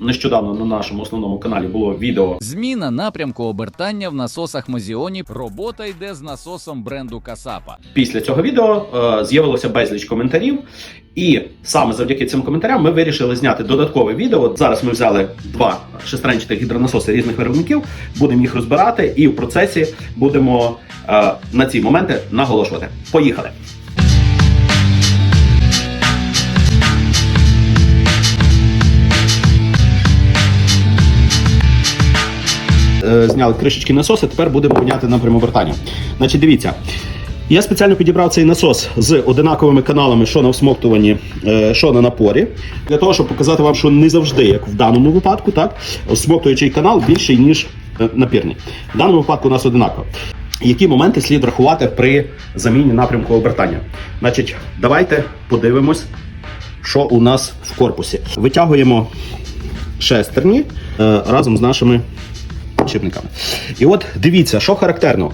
Нещодавно на нашому основному каналі було відео. Зміна напрямку обертання в насосах Мозіоні. Робота йде з насосом бренду Касапа. Після цього відео е, з'явилося безліч коментарів, і саме завдяки цим коментарям ми вирішили зняти додаткове відео. Зараз ми взяли два шестеренчатих гідронасоси різних виробників, будемо їх розбирати, і в процесі будемо е, на ці моменти наголошувати. Поїхали! Е, Зняли кришечки насоси, тепер будемо міняти напрям обертання. Значить, дивіться. Я спеціально підібрав цей насос з одинаковими каналами, що на всмоктуванні, е, що на напорі, для того, щоб показати вам, що не завжди, як в даному випадку, так, всмоктуючий канал більший, ніж е, напірний. В даному випадку у нас одинаково. Які моменти слід врахувати при заміні напрямку обертання? Значить, давайте подивимось, що у нас в корпусі. Витягуємо шестерні разом з нашими підшипниками. І от дивіться, що характерно.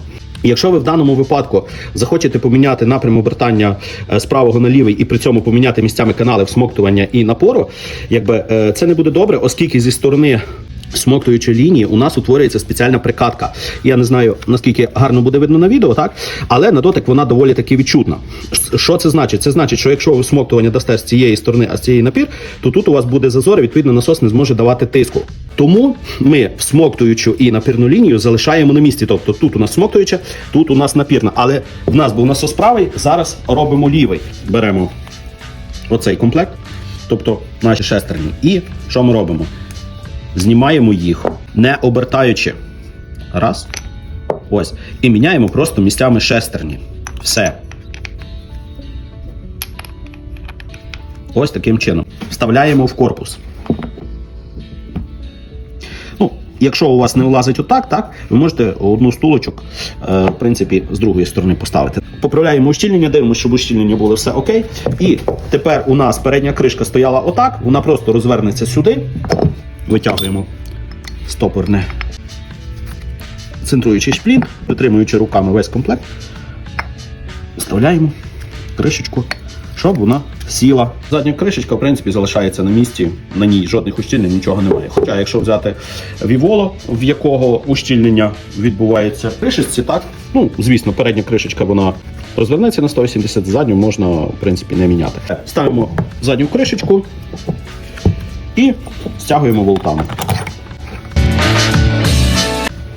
Якщо ви в даному випадку захочете поміняти напрям обертання е, з правого на лівий і при цьому поміняти місцями канали всмоктування і напору, якби е, це не буде добре, оскільки зі сторони всмоктуючої лінії у нас утворюється спеціальна прикатка. Я не знаю наскільки гарно буде видно на відео, так але на дотик вона доволі таки відчутна. Що це значить? Це значить, що якщо ви всмоктування дасте з цієї сторони, а з цієї напір, то тут у вас буде зазор, і відповідно насос не зможе давати тиску. Тому ми всмоктуючу і напірну лінію залишаємо на місці. Тобто тут у нас всмоктуюча, тут у нас напірна. Але в нас був насос правий, зараз робимо лівий. Беремо оцей комплект, тобто наші шестерні. І що ми робимо? Знімаємо їх, не обертаючи. Раз. Ось. І міняємо просто місцями шестерні. Все. Ось таким чином. Вставляємо в корпус. Якщо у вас не влазить отак, так, ви можете одну стулочок, е, в принципі, з другої сторони поставити. Поправляємо ущільнення, дивимося, щоб ущільнення було все окей. І тепер у нас передня кришка стояла отак, вона просто розвернеться сюди. Витягуємо стопорне центруючий шплін, витримуючи руками весь комплект. Вставляємо кришечку, щоб вона сіла. Задня кришечка, в принципі, залишається на місці, на ній жодних ущільнень, нічого немає. Хоча, якщо взяти віволо, в якого ущільнення відбувається в кришечці, так, ну, звісно, передня кришечка вона розвернеться на 180, задню можна, в принципі, не міняти. Ставимо задню кришечку і стягуємо болтами.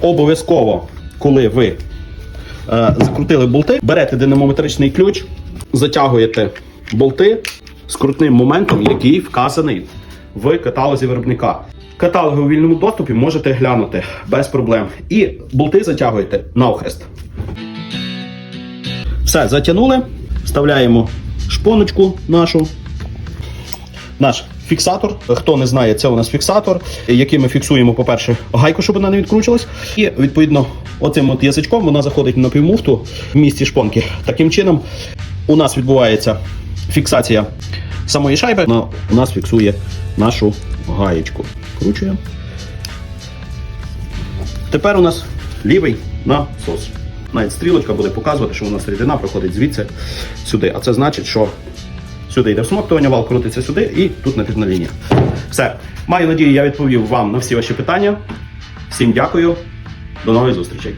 Обов'язково, коли ви е, закрутили болти, берете динамометричний ключ, затягуєте болти з крутним моментом, який вказаний в каталозі виробника. Каталоги у вільному доступі можете глянути без проблем. І болти затягуєте навхрест. Все, затягнули, вставляємо шпоночку нашу наш фіксатор. Хто не знає, це у нас фіксатор, яким ми фіксуємо, по-перше, гайку, щоб вона не відкручувалась. І відповідно, оцим от язичком вона заходить на півмуфту в місці шпонки. Таким чином, у нас відбувається фіксація самої шайби. Вона у нас фіксує нашу гаєчку. Вкручуємо. Тепер у нас лівий насос. Навіть стрілочка буде показувати, що у нас рідина проходить звідси сюди. А це значить, що Сюди йде всмоктування, вал крутиться сюди і тут напірна лінія. Все. Маю надію, я відповів вам на всі ваші питання. Всім дякую. До нових зустрічей.